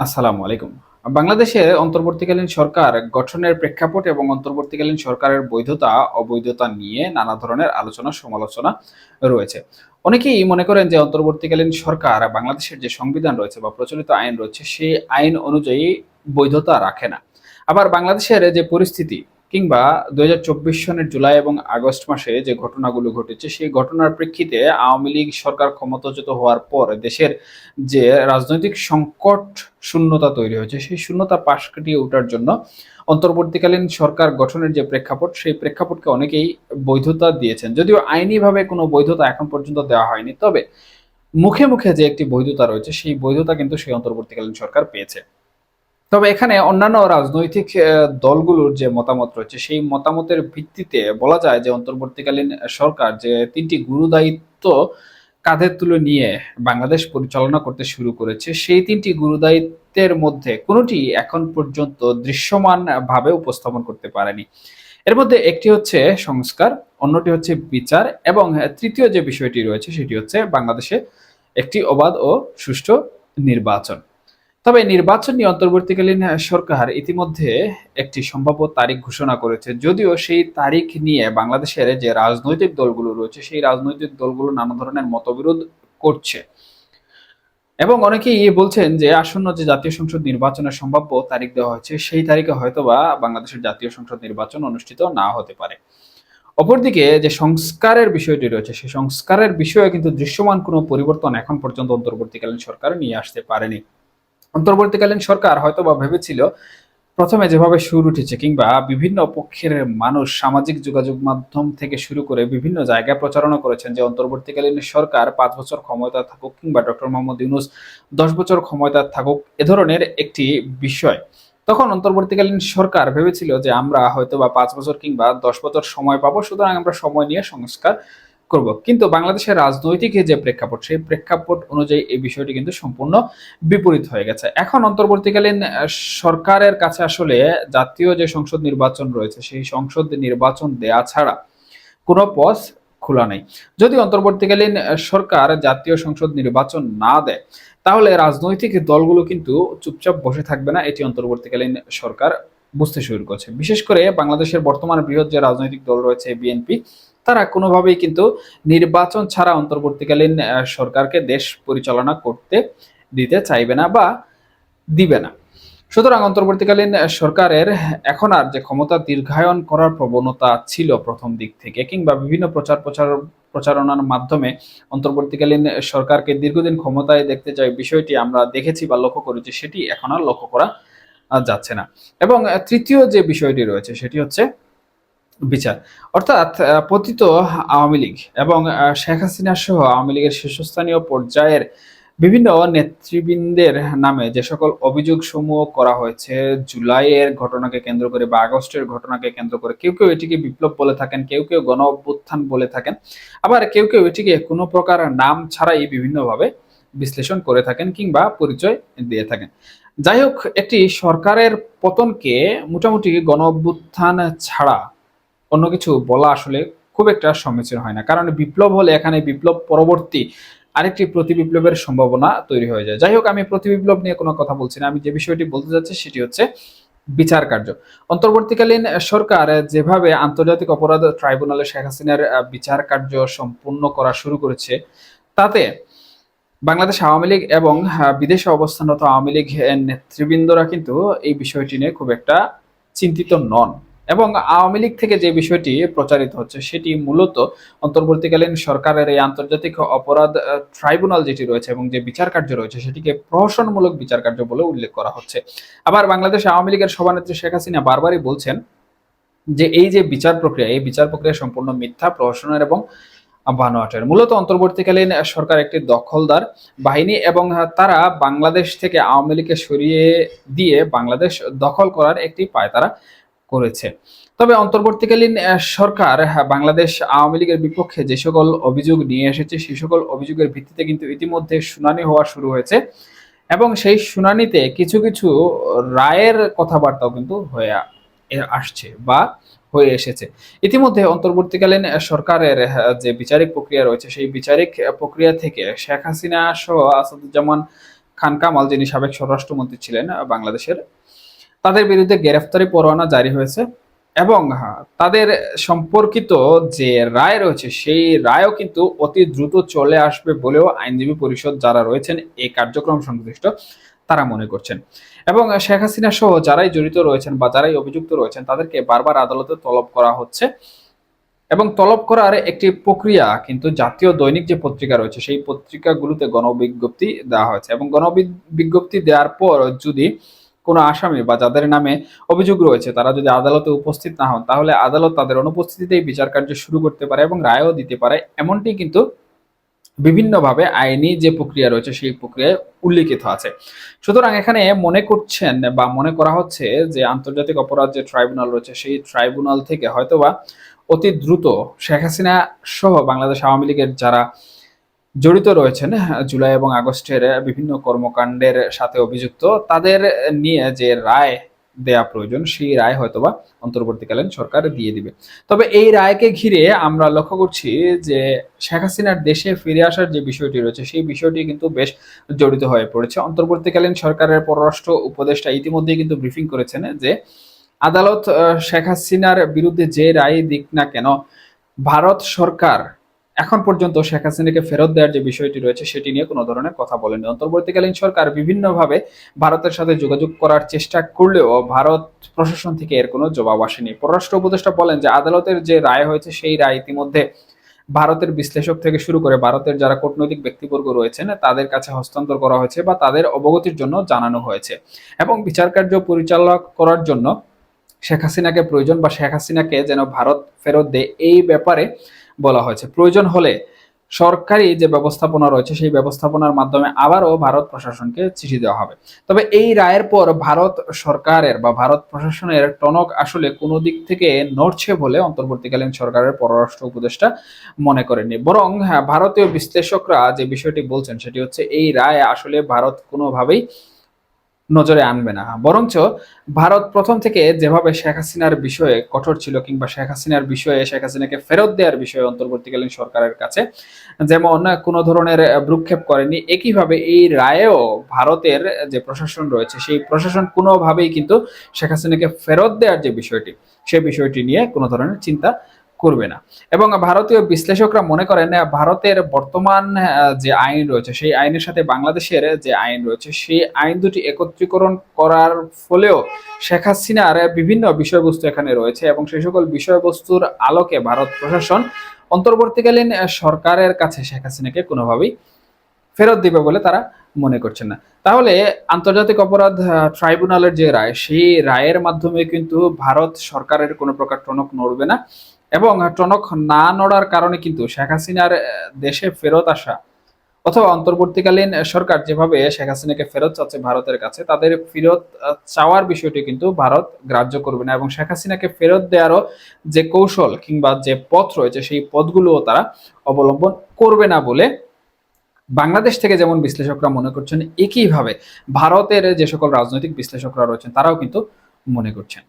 আসসালামু আলাইকুম। বাংলাদেশে অন্তর্বর্তীকালীন সরকার গঠনের প্রেক্ষাপট এবং অন্তর্বর্তীকালীন সরকারের বৈধতা, অবৈধতা নিয়ে নানা ধরনের আলোচনা, সমালোচনা রয়েছে। অনেকেই মনে করেন যে অন্তর্বর্তীকালীন সরকার বাংলাদেশের যে সংবিধান রয়েছে বা প্রচলিত আইন রয়েছে, সেই আইন অনুযায়ী বৈধতা রাখে না। আবার বাংলাদেশের যে পরিস্থিতি কিংবা দুই সনের জুলাই এবং আগস্ট মাসে যে ঘটনাগুলো ঘটেছে, সেই ঘটনার প্রেক্ষিতে আওয়ামী লীগ সরকার ক্ষমতাচ্যুত হওয়ার পর দেশের যে রাজনৈতিক সংকট শূন্যতা তৈরি হয়েছে, সেই শূন্যতা পাশ কাটিয়ে ওঠার জন্য অন্তর্বর্তীকালীন সরকার গঠনের যে প্রেক্ষাপট, সেই প্রেক্ষাপটকে অনেকেই বৈধতা দিয়েছেন। যদিও আইনিভাবে কোনো বৈধতা এখন পর্যন্ত দেওয়া হয়নি, তবে মুখে মুখে যে একটি বৈধতা রয়েছে, সেই বৈধতা কিন্তু সেই অন্তর্বর্তীকালীন সরকার পেয়েছে। তবে এখানে অন্যান্য রাজনৈতিক দলগুলোর যে মতামত রয়েছে, সেই মতামতের ভিত্তিতে বলা যায় যে অন্তর্বর্তীকালীন সরকার যে তিনটি গুরুদায়িত্ব কাঁধে তুলে নিয়ে বাংলাদেশ পরিচালনা করতে শুরু করেছে, সেই তিনটি গুরুদায়িত্বের মধ্যে কোনোটি এখন পর্যন্ত দৃশ্যমান ভাবে উপস্থাপন করতে পারেনি। এর মধ্যে একটি হচ্ছে সংস্কার, অন্যটি হচ্ছে বিচার এবং তৃতীয় যে বিষয়টি রয়েছে সেটি হচ্ছে বাংলাদেশে একটি অবাধ ও সুষ্ঠু নির্বাচন। তবে নির্বাচন অন্তর্বর্তীকালীন সরকার ইতিমধ্যে একটি সম্ভাব্য তারিখ ঘোষণা করেছে। যদিও সেই তারিখ নিয়ে বাংলাদেশের যে রাজনৈতিক দলগুলো রয়েছে, সেই রাজনৈতিক দলগুলো নানা ধরনের মতবিরোধ করছে। এবং অনেকেই বলছেন যে আসন্ন যে জাতীয় সংসদ নির্বাচনের সম্ভাব্য তারিখ দেওয়া হয়েছে, সেই তারিখে হয়তোবা বাংলাদেশের জাতীয় সংসদ নির্বাচন অনুষ্ঠিত না হতে পারে। অপরদিকে যে সংস্কারের বিষয়টি রয়েছে, সেই সংস্কারের বিষয়ে কিন্তু দৃশ্যমান কোনো পরিবর্তন এখন পর্যন্ত অন্তর্বর্তীকালীন সরকার নিয়ে আসতে পারেনি। অন্তর্বর্তীকালীন সরকার হয়তো বা ভেবেছিল, প্রথমে যেভাবে সুর উঠেছে কিংবা বিভিন্ন পক্ষের মানুষ সামাজিক যোগাযোগ মাধ্যম থেকে শুরু করে বিভিন্ন জায়গায় প্রচারণা করেছেন যে অন্তর্বর্তীকালীন সরকার পাঁচ বছর ক্ষমতা থাকুক কিংবা ডক্টর মোহাম্মদ ইউনুস দশ বছর ক্ষমতা থাকুক এ ধরনের একটি বিষয়। তখন অন্তর্বর্তীকালীন সরকার ভেবেছিল যে আমরা হয়তো বা পাঁচ বছর কিংবা দশ বছর সময় পাবো, সুতরাং আমরা সময় নিয়ে সংস্কার করব। কিন্তু বাংলাদেশের রাজনৈতিক যে প্রেক্ষাপট, সেই প্রেক্ষাপট অনুযায়ী এই বিষয়টি কিন্তু সম্পূর্ণ বিপরীত হয়ে গেছে। এখন অন্তর্বর্তীকালীন সরকারের কাছে আসলে জাতীয় যে সংসদ নির্বাচন রয়েছে, সেই সংসদ নির্বাচন দেয়া ছাড়া কোনো পথ খোলা নেই। যদি অন্তর্বর্তীকালীন সরকার জাতীয় সংসদ নির্বাচন না দেয়, তাহলে রাজনৈতিক দলগুলো কিন্তু চুপচাপ বসে থাকবে না। এটি অন্তর্বর্তীকালীন সরকার বুঝতে শুরু করছে। বিশেষ করে বাংলাদেশের বর্তমান বৃহৎ যে রাজনৈতিক দল রয়েছে, বিএনপি তারা কোনোভাবেই কিন্তু নির্বাচন ছাড়া অন্তর্বর্তীকালীন সরকারকে দেশ পরিচালনা করতে দিতে চাইবে না বা দিবে না। সুতরাং অন্তর্বর্তীকালীন সরকারের এখন আর যে ক্ষমতা দীর্ঘায়ন করার প্রবণতা ছিল প্রথম দিক থেকে কিংবা বিভিন্ন প্রচার প্রচার প্রচারণার মাধ্যমে অন্তর্বর্তীকালীন সরকারকে দীর্ঘদিন ক্ষমতায় দেখতে চাই বিষয়টি আমরা দেখেছি বা লক্ষ্য করেছি, সেটি এখন আর লক্ষ্য করা যাচ্ছে না। এবং তৃতীয় যে বিষয়টি রয়েছে সেটি হচ্ছে বিচার। অর্থাৎ পতিত আওয়ামী লীগ এবং শেখ হাসিনা সহ আওয়ামী লীগের শীর্ষস্থানীয় পর্যায়ের বিভিন্ন নেতৃবৃন্দের নামে যে সকল অভিযোগ সমূহ করা হয়েছে, জুলাইয়ের ঘটনাকে কেন্দ্র করে বা আগস্টের ঘটনাকে কেন্দ্র করে কেউ কেউ এটিকে বিপ্লব বলে থাকেন, কেউ কেউ গণ অভ্যুত্থান বলে থাকেন, আবার কেউ কেউ এটিকে কোনো প্রকার নাম ছাড়াই বিভিন্নভাবে বিশ্লেষণ করে থাকেন কিংবা পরিচয় দিয়ে থাকেন। যাই হোক, একটি সরকারের পতনকে মোটামুটি গণ অভ্যুত্থান ছাড়া অন্য কিছু বলা আসলে খুব একটা সমীচীন হয় না। কারণ বিপ্লব হলে এখানে বিপ্লব পরবর্তী আরেকটি প্রতি বিপ্লবের সম্ভাবনা তৈরি হয়ে যায়। যাই হোক, আমি প্রতি বিপ্লব নিয়ে কোনো কথা বলছি না। আমি যে বিষয়টি বলতে যাচ্ছি সেটি হচ্ছে বিচার কার্য। অন্তর্বর্তীকালীন সরকার যেভাবে আন্তর্জাতিক অপরাধ ট্রাইব্যুনালে শেখ হাসিনার বিচার কার্য সম্পূর্ণ করা শুরু করেছে, তাতে বাংলাদেশ আওয়ামী লীগ এবং বিদেশে অবস্থানরত আওয়ামী লীগ নেতৃবৃন্দরা কিন্তু এই বিষয়টি নিয়ে খুব একটা চিন্তিত নন। এবং আওয়ামী লীগ থেকে যে বিষয়টি প্রচারিত হচ্ছে, সেটি মূলত অন্তর্বর্তীকালীন সরকারের এই আন্তর্জাতিক অপরাধ ট্রাইব্যুনাল যেটি রয়েছে এবং যে বিচার কার্য রয়েছে, সেটিকে প্রহসনমূলক বিচার কার্য বলে উল্লেখ করা হচ্ছে। আবার বাংলাদেশ আওয়ামী লীগের সভানেত্রী শেখ হাসিনা বারবারই বলছেন যে এই যে বিচার প্রক্রিয়া, এই বিচার প্রক্রিয়া সম্পূর্ণ মিথ্যা, প্রহসনের এবং বানোয়াটের। মূলত অন্তর্বর্তীকালীন সরকার একটি দখলদার বাহিনী এবং তারা বাংলাদেশ থেকে আওয়ামী লীগকে সরিয়ে দিয়ে বাংলাদেশ দখল করার একটি পায়তারা করেছে। তবে অন্তর্বর্তীকালীন সরকার হ্যাঁ, বাংলাদেশ আওয়ামী লীগের বিপক্ষে যে সকল অভিযোগ নিয়ে এসেছে সেই সকল অভিযোগের ভিত্তিতে কিন্তু ইতিমধ্যে শুনানি হওয়া শুরু হয়েছে এবং সেই শুনানিতে কিছু কিছু রায়ের কথাবার্তাও কিন্তু হয়ে আসছে বা হয়ে এসেছে। ইতিমধ্যে অন্তর্বর্তীকালীন সরকারের যে বিচারিক প্রক্রিয়া রয়েছে সেই বিচারিক প্রক্রিয়া থেকে শেখ হাসিনা সহ আসাদুজ্জামান খান কামাল যিনি সাবেক স্বরাষ্ট্রমন্ত্রী ছিলেন বাংলাদেশের তাদের বিরুদ্ধে গ্রেফতারি পরোয়ানা জারি হয়েছে এবং তাদের সম্পর্কিত যে রায় রয়েছে, সেই রায়ও কিন্তু অতি দ্রুত চলে আসবে বলেও আইনজীবী পরিষদ যারা রয়েছেন এই কার্যক্রম সংশ্লিষ্ট, তারা মনে করছেন। এবং শেখ হাসিনা সহ যারাই জড়িত রয়েছেন বা যারাই অভিযুক্ত রয়েছেন, তাদেরকে বারবার আদালতে তলব করা হচ্ছে। এবং তলব করার একটি প্রক্রিয়া কিন্তু জাতীয় দৈনিক যে পত্রিকা রয়েছে, সেই পত্রিকাগুলোতে গণবিজ্ঞপ্তি দেওয়া হয়েছে। এবং গণবিজ্ঞপ্তি দেওয়ার পর যদি কোনো আসামি বা যাদের নামে অভিযোগ রয়েছে, তারা যদি আদালতে উপস্থিত না হন, তাহলে আদালত তাদের অনুপস্থিতিতেই বিচার কার্য শুরু করতে পারে এবং রায়ও দিতে পারে। এমনটি কিন্তু বিভিন্নভাবে আইনি যে প্রক্রিয়া রয়েছে, সেই প্রক্রিয়ায় উল্লিখিত আছে। সুতরাং এখানে মনে করছেন বা মনে করা হচ্ছে যে আন্তর্জাতিক অপরাধ যে ট্রাইব্যুনাল রয়েছে, সেই ট্রাইব্যুনাল থেকে হয়তোবা অতি দ্রুত শেখ হাসিনা সহ বাংলাদেশ আওয়ামী লীগের যারা জড়িত রয়েছেন জুলাই এবং আগস্টের বিভিন্ন কর্মকাণ্ডের সাথে অভিযুক্ত। তাদের নিয়ে যে রায় দেয়া প্রয়োজন, সেই রায় হয়তোবা অন্তর্বর্তীকালীন সরকার দিয়ে দিবে। তবে এই রায়কে ঘিরে আমরা লক্ষ্য করছি যে শেখ হাসিনার দেশে ফিরে আসার যে বিষয়টি রয়েছে, সেই বিষয়টি কিন্তু বেশ জড়িত হয়ে পড়েছে। অন্তর্বর্তীকালীন সরকারের পররাষ্ট্র উপদেষ্টা ইতিমধ্যেই কিন্তু ব্রিফিং করেছেন যে আদালত শেখ হাসিনার বিরুদ্ধে যে রায় দিক না কেন, ভারত সরকার এখন পর্যন্ত শেখ হাসিনাকে ফেরত দেওয়ার যে বিষয়টি রয়েছে, সেটি নিয়ে কোনো ধরনের কথা বলেনি অন্তর্বর্তীকালীন সরকার বিভিন্নভাবে ভারতের সাথে যোগাযোগ করার চেষ্টা করলেও ভারত প্রশাসন থেকে এর কোনো জবাব আসেনি। পররাষ্ট্র উপদেষ্টা বলেন যে, আদালতের যে রায় হয়েছে, সেই রায় ইতিমধ্যে ভারতের বিশ্লেষক থেকে শুরু করে ভারতের যারা কূটনৈতিক ব্যক্তিবর্গ রয়েছেন, তাদের কাছে হস্তান্তর করা হয়েছে বা তাদের অবগতির জন্য জানানো হয়েছে। এবং বিচার কার্য পরিচালনা করার জন্য শেখ হাসিনাকে প্রয়োজন বা শেখ হাসিনাকে যেন ভারত ফেরত দেয়, এই ব্যাপারে বলা হয়েছে। প্রয়োজন হলে সরকারি যে ব্যবস্থাপনা রয়েছে সেই ব্যবস্থাপনার মাধ্যমে আবারও ভারত প্রশাসনকে চিঠি দেওয়া হবে। তবে এই রায়ের পর ভারত সরকারের বা ভারত প্রশাসনের টনক আসলে কোনো দিক থেকে নড়ছে বলে অন্তর্বর্তীকালীন সরকারের পররাষ্ট্র উপদেষ্টা মনে করেননি। বরং হ্যাঁ, ভারতীয় বিশ্লেষকরা যে বিষয়টি বলছেন সেটি হচ্ছে এই রায় আসলে ভারত কোনোভাবেই নজরে আনবে না। বরঞ্চ ভারত প্রথম থেকে যেভাবে শেখ হাসিনার বিষয়ে কঠোর ছিল কিংবা শেখ হাসিনার বিষয়ে শেখ হাসিনাকে ফেরত দেওয়ার বিষয়ে অন্তর্বর্তীকালীন সরকারের কাছে যেমন কোনো ধরনের ভ্রুক্ষেপ করেনি, একইভাবে এই রায়েও ভারতের যে প্রশাসন রয়েছে, সেই প্রশাসন কোনোভাবেই কিন্তু শেখ হাসিনাকে ফেরত দেওয়ার যে বিষয়টি সেই বিষয়টি নিয়ে কোনো ধরনের চিন্তা করবে না। এবং ভারতীয় বিশ্লেষকরা মনে করেন ভারতের বর্তমান যে আইন রয়েছে, সেই আইনের সাথে বাংলাদেশের যে আইন রয়েছে, সেই আইন দুটি একত্রীকরণ করার ফলেও শেখ হাসিনার বিভিন্ন বিষয়বস্তু এখানে রয়েছে এবং সেই সকল বিষয়বস্তুর আলোকে ভারত প্রশাসন অন্তর্বর্তীকালীন সরকারের কাছে শেখ হাসিনাকে কোনোভাবেই ফেরত দিবে বলে তারা মনে করছেন না। তাহলে আন্তর্জাতিক অপরাধ ট্রাইব্যুনালের যে রায়, সেই রায়ের মাধ্যমে কিন্তু ভারত সরকারের কোনো প্রকার টনক নড়বে না। এবং টনক না নড়ার কারণে কিন্তু শেখ হাসিনার দেশে ফেরত আসা অথবা অন্তর্বর্তীকালীন সরকার যেভাবে শেখ হাসিনাকে ফেরত চাচ্ছে ভারতের কাছে, তাদের ফেরত চাওয়ার বিষয়টি কিন্তু ভারত গ্রাহ্য করবে না এবং শেখ হাসিনাকে ফেরত দেওয়ারও যে কৌশল কিংবা যে পথ রয়েছে, সেই পথগুলোও তারা অবলম্বন করবে না বলে বাংলাদেশ থেকে যেমন বিশ্লেষকরা মনে করছেন, একইভাবে ভারতের যে সকল রাজনৈতিক বিশ্লেষকরা রয়েছেন, তারাও কিন্তু মনে করছেন।